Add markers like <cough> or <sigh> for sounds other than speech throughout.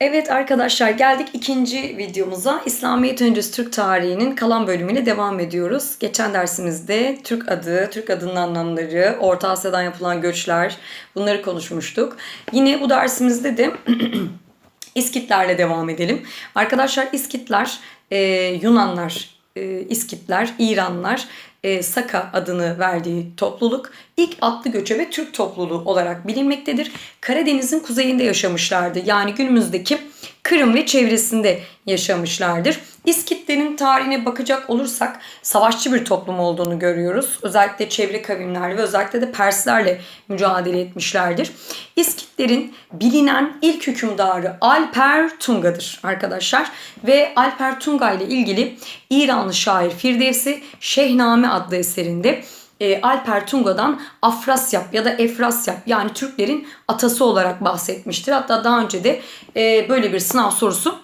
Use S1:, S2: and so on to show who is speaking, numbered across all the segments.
S1: Evet arkadaşlar geldik ikinci videomuza. İslamiyet öncesi Türk tarihinin kalan bölümüyle devam ediyoruz. Geçen dersimizde Türk adı, Türk adının anlamları, Orta Asya'dan yapılan göçler bunları konuşmuştuk. Yine bu dersimizde de <clears throat> İskitlerle devam edelim. Arkadaşlar İskitler e, Yunanlar, e, İskitler, İranlar, e, Saka adını verdiği topluluk ilk atlı göçebe Türk topluluğu olarak bilinmektedir. Karadeniz'in kuzeyinde yaşamışlardı. Yani günümüzdeki Kırım ve çevresinde yaşamışlardır. İskitlerin tarihine bakacak olursak savaşçı bir toplum olduğunu görüyoruz. Özellikle çevre kavimlerle ve özellikle de Perslerle mücadele etmişlerdir. İskitlerin bilinen ilk hükümdarı Alper Tunga'dır arkadaşlar. Ve Alper Tunga ile ilgili İranlı şair Firdevsi Şehname adlı eserinde e, Alper Tunga'dan Afrasyap ya da Efrasyap yani Türklerin atası olarak bahsetmiştir. Hatta daha önce de e, böyle bir sınav sorusu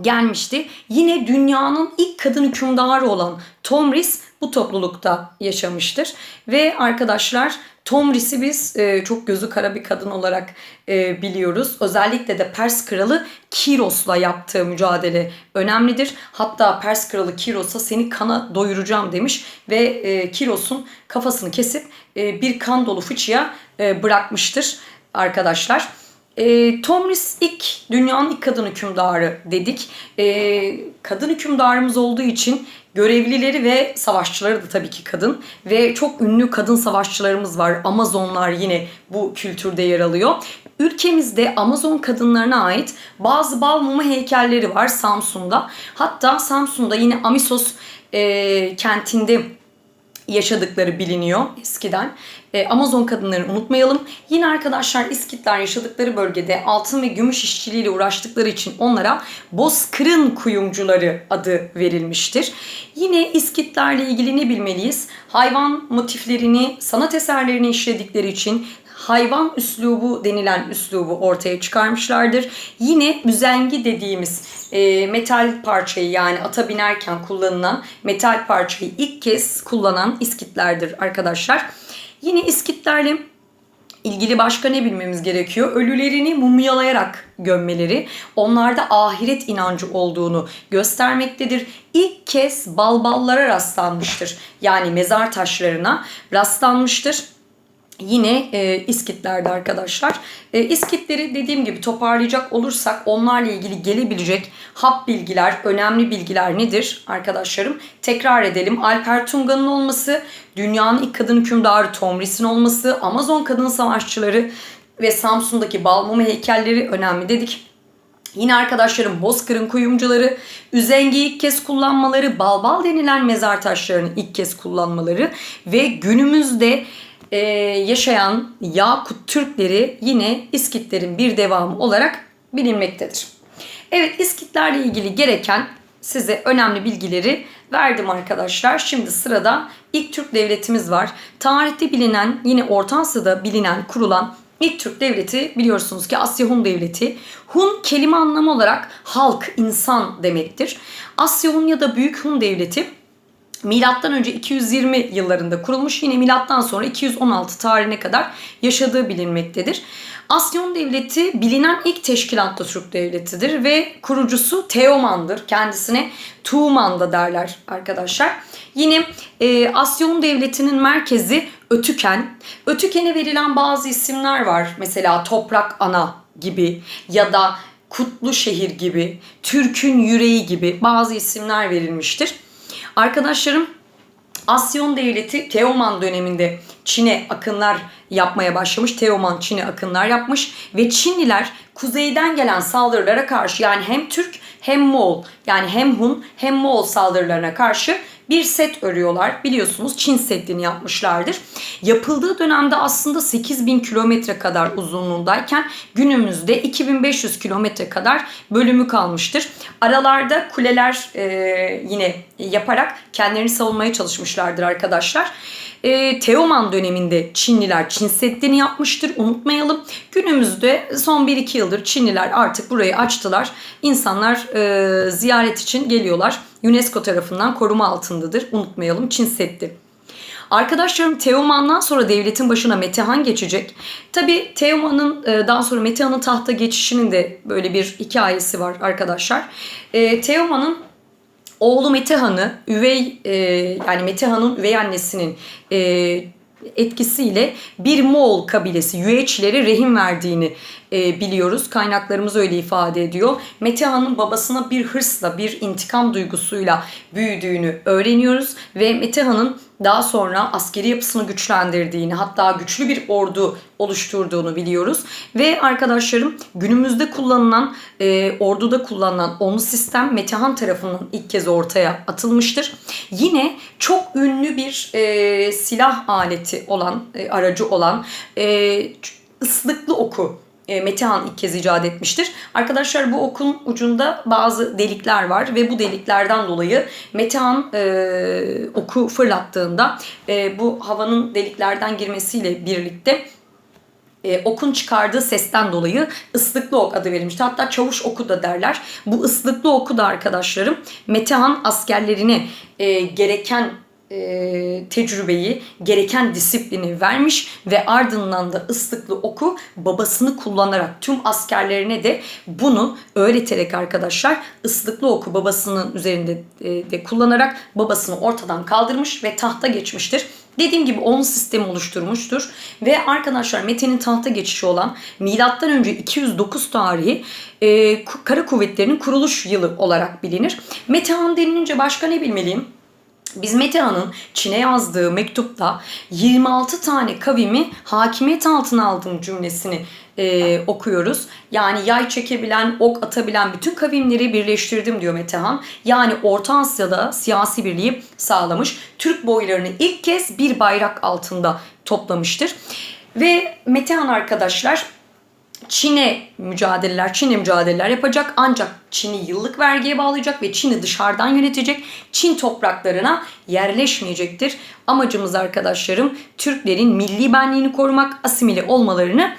S1: gelmişti. Yine dünyanın ilk kadın hükümdarı olan Tomris bu toplulukta yaşamıştır. Ve arkadaşlar Tomris'i biz e, çok gözü kara bir kadın olarak e, biliyoruz. Özellikle de Pers kralı Kiros'la yaptığı mücadele önemlidir. Hatta Pers kralı Kiros'a seni kana doyuracağım demiş ve e, Kiros'un kafasını kesip e, bir kan dolu fıçıya e, bırakmıştır arkadaşlar. E, Tomris ilk dünyanın ilk kadın hükümdarı dedik. E, kadın hükümdarımız olduğu için görevlileri ve savaşçıları da tabii ki kadın ve çok ünlü kadın savaşçılarımız var. Amazonlar yine bu kültürde yer alıyor. Ülkemizde Amazon kadınlarına ait bazı bal mumu heykelleri var Samsun'da. Hatta Samsun'da yine Amisos e, kentinde yaşadıkları biliniyor eskiden. E, Amazon kadınlarını unutmayalım. Yine arkadaşlar İskitler yaşadıkları bölgede altın ve gümüş işçiliğiyle uğraştıkları için onlara Bozkır'ın kuyumcuları adı verilmiştir. Yine İskitlerle ilgili ne bilmeliyiz? Hayvan motiflerini, sanat eserlerini işledikleri için hayvan üslubu denilen üslubu ortaya çıkarmışlardır. Yine üzengi dediğimiz e, metal parçayı yani ata binerken kullanılan metal parçayı ilk kez kullanan İskitlerdir arkadaşlar. Yine İskitlerle ilgili başka ne bilmemiz gerekiyor? Ölülerini mumyalayarak gömmeleri onlarda ahiret inancı olduğunu göstermektedir. İlk kez balballara rastlanmıştır. Yani mezar taşlarına rastlanmıştır. Yine e, İskitlerde arkadaşlar. E, İskitleri dediğim gibi toparlayacak olursak onlarla ilgili gelebilecek hap bilgiler, önemli bilgiler nedir arkadaşlarım? Tekrar edelim. Alper Tunga'nın olması, dünyanın ilk kadın hükümdarı Tomris'in olması, Amazon kadın savaşçıları ve Samsun'daki Balmumu heykelleri önemli dedik. Yine arkadaşlarım Bozkır'ın kuyumcuları, üzengi ilk kez kullanmaları, balbal denilen mezar taşlarını ilk kez kullanmaları ve günümüzde e, yaşayan Yakut Türkleri yine İskitlerin bir devamı olarak bilinmektedir. Evet İskitlerle ilgili gereken size önemli bilgileri verdim arkadaşlar. Şimdi sırada ilk Türk devletimiz var. Tarihte bilinen yine Orta Asya'da bilinen kurulan İlk Türk devleti biliyorsunuz ki Asya Hun devleti. Hun kelime anlamı olarak halk, insan demektir. Asya Hun ya da Büyük Hun devleti Milattan önce 220 yıllarında kurulmuş yine milattan sonra 216 tarihine kadar yaşadığı bilinmektedir. Asyon Devleti bilinen ilk teşkilatlı Türk devletidir ve kurucusu Teoman'dır. Kendisine Tuğman da derler arkadaşlar. Yine e, Asyon Devleti'nin merkezi Ötüken. Ötüken'e verilen bazı isimler var. Mesela Toprak Ana gibi ya da Kutlu Şehir gibi, Türk'ün yüreği gibi bazı isimler verilmiştir. Arkadaşlarım Asyon Devleti Teoman döneminde Çin'e akınlar yapmaya başlamış. Teoman Çin'e akınlar yapmış ve Çinliler kuzeyden gelen saldırılara karşı yani hem Türk hem Moğol yani hem Hun hem Moğol saldırılarına karşı bir set örüyorlar. Biliyorsunuz Çin Seddi'ni yapmışlardır. Yapıldığı dönemde aslında 8000 kilometre kadar uzunluğundayken günümüzde 2500 kilometre kadar bölümü kalmıştır. Aralarda kuleler e, yine yaparak kendilerini savunmaya çalışmışlardır arkadaşlar. E, Teoman döneminde Çinliler Çin Seddi'ni yapmıştır unutmayalım. Günümüzde son 1-2 yıldır Çinliler artık burayı açtılar. İnsanlar e, ziyaret için geliyorlar. UNESCO tarafından koruma altındadır unutmayalım Çin Seddi. Arkadaşlarım Teoman'dan sonra devletin başına Metehan geçecek. Tabi Teoman'ın e, daha sonra Metehan'ın tahta geçişinin de böyle bir hikayesi var arkadaşlar. E, Teoman'ın oğlu Metehan'ı üvey e, yani Metehan'ın üvey annesinin e, etkisiyle bir Moğol kabilesi Yüeçlere rehin verdiğini e, biliyoruz. Kaynaklarımız öyle ifade ediyor. Metehan'ın babasına bir hırsla, bir intikam duygusuyla büyüdüğünü öğreniyoruz ve Metehan'ın daha sonra askeri yapısını güçlendirdiğini hatta güçlü bir ordu oluşturduğunu biliyoruz. Ve arkadaşlarım günümüzde kullanılan e, orduda kullanılan onlu sistem Metehan tarafından ilk kez ortaya atılmıştır. Yine çok ünlü bir e, silah aleti olan, e, aracı olan e, ıslıklı oku Metehan ilk kez icat etmiştir. Arkadaşlar bu okun ucunda bazı delikler var ve bu deliklerden dolayı Metehan e, oku fırlattığında e, bu havanın deliklerden girmesiyle birlikte e, okun çıkardığı sesten dolayı ıslıklı ok adı verilmişti. Hatta çavuş oku da derler. Bu ıslıklı oku da arkadaşlarım Metehan askerlerine e, gereken e, tecrübeyi, gereken disiplini vermiş ve ardından da ıslıklı oku babasını kullanarak tüm askerlerine de bunu öğreterek arkadaşlar ıslıklı oku babasının üzerinde e, de kullanarak babasını ortadan kaldırmış ve tahta geçmiştir. Dediğim gibi onun sistemi oluşturmuştur. Ve arkadaşlar Mete'nin tahta geçişi olan milattan önce 209 tarihi e, kara kuvvetlerinin kuruluş yılı olarak bilinir. Metehan denilince başka ne bilmeliyim? Biz Metehan'ın Çin'e yazdığı mektupta 26 tane kavimi hakimiyet altına aldığım cümlesini e, okuyoruz. Yani yay çekebilen, ok atabilen bütün kavimleri birleştirdim diyor Metehan. Yani Orta Asya'da siyasi birliği sağlamış. Türk boylarını ilk kez bir bayrak altında toplamıştır. Ve Metehan arkadaşlar Çin'e mücadeleler, Çin'e mücadeleler yapacak ancak Çin'i yıllık vergiye bağlayacak ve Çin'i dışarıdan yönetecek. Çin topraklarına yerleşmeyecektir. Amacımız arkadaşlarım Türklerin milli benliğini korumak, asimile olmalarını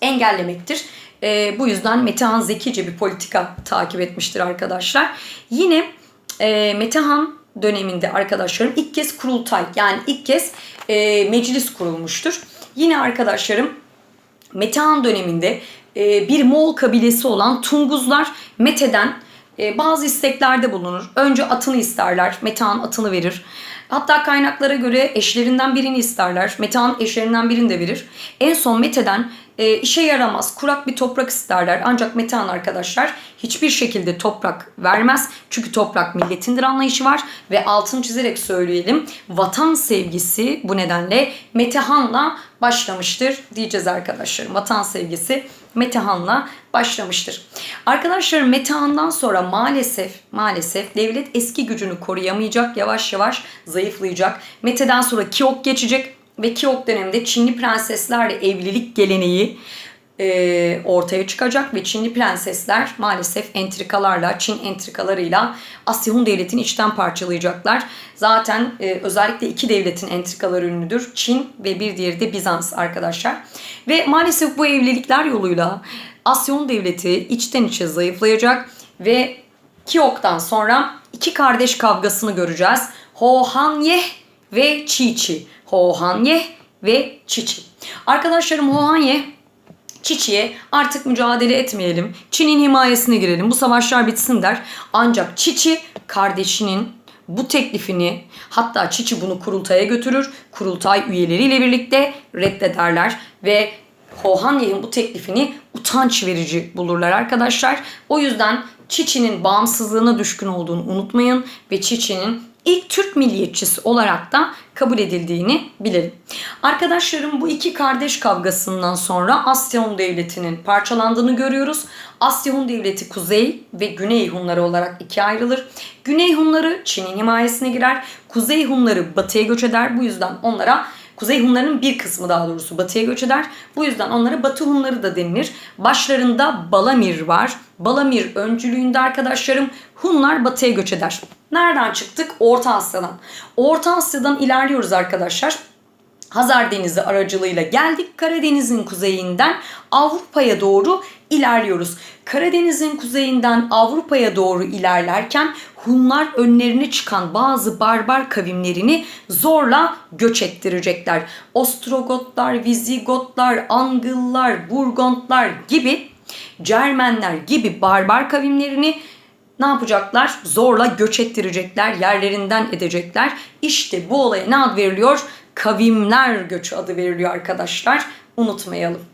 S1: engellemektir. E, bu yüzden Metehan zekice bir politika takip etmiştir arkadaşlar. Yine e, Metehan döneminde arkadaşlarım ilk kez kurultay yani ilk kez e, meclis kurulmuştur. Yine arkadaşlarım Metehan döneminde bir Moğol kabilesi olan Tunguzlar Mete'den e, bazı isteklerde bulunur. Önce atını isterler. Metehan atını verir. Hatta kaynaklara göre eşlerinden birini isterler. Metehan eşlerinden birini de verir. En son Mete'den e, işe yaramaz, kurak bir toprak isterler. Ancak Metehan arkadaşlar hiçbir şekilde toprak vermez. Çünkü toprak milletindir anlayışı var. Ve altın çizerek söyleyelim. Vatan sevgisi bu nedenle Metehan'la başlamıştır diyeceğiz arkadaşlar. Vatan sevgisi Metehan'la başlamıştır. Arkadaşlar Metehan'dan sonra maalesef maalesef devlet eski gücünü koruyamayacak. Yavaş yavaş zayıflayacak. Mete'den sonra Kiok geçecek ve Kiok döneminde Çinli prenseslerle evlilik geleneği e, ortaya çıkacak ve Çinli prensesler maalesef entrikalarla, Çin entrikalarıyla Asya Hun devletini içten parçalayacaklar. Zaten e, özellikle iki devletin entrikaları ünlüdür. Çin ve bir diğeri de Bizans arkadaşlar. Ve maalesef bu evlilikler yoluyla Asya Hun devleti içten içe zayıflayacak ve Kiok'tan sonra iki kardeş kavgasını göreceğiz. Ho Hanyeh ve Chi Chi. Ho Hanyeh ve Çiçi. Arkadaşlarım Ho Hanyeh Çiçi'ye artık mücadele etmeyelim. Çin'in himayesine girelim. Bu savaşlar bitsin der. Ancak Çiçi kardeşinin bu teklifini hatta Çiçi bunu kurultaya götürür. Kurultay üyeleriyle birlikte reddederler ve Hohanyeh'in bu teklifini utanç verici bulurlar arkadaşlar. O yüzden Çiçi'nin bağımsızlığına düşkün olduğunu unutmayın ve Çiçi'nin ilk Türk milliyetçisi olarak da kabul edildiğini bilelim. Arkadaşlarım bu iki kardeş kavgasından sonra Asya Hun Devleti'nin parçalandığını görüyoruz. Asya Hun Devleti Kuzey ve Güney Hunları olarak ikiye ayrılır. Güney Hunları Çin'in himayesine girer. Kuzey Hunları batıya göç eder. Bu yüzden onlara Kuzey Hunlarının bir kısmı daha doğrusu batıya göç eder. Bu yüzden onlara Batı Hunları da denilir. Başlarında Balamir var. Balamir öncülüğünde arkadaşlarım Hunlar batıya göç eder. Nereden çıktık? Orta Asya'dan. Orta Asya'dan ilerliyoruz arkadaşlar. Hazar Denizi aracılığıyla geldik. Karadeniz'in kuzeyinden Avrupa'ya doğru ilerliyoruz. Karadeniz'in kuzeyinden Avrupa'ya doğru ilerlerken Hunlar önlerine çıkan bazı barbar kavimlerini zorla göç ettirecekler. Ostrogotlar, Vizigotlar, Angıllar, Burgontlar gibi Cermenler gibi barbar kavimlerini ne yapacaklar? Zorla göç ettirecekler, yerlerinden edecekler. İşte bu olaya ne ad veriliyor? Kavimler göçü adı veriliyor arkadaşlar. Unutmayalım.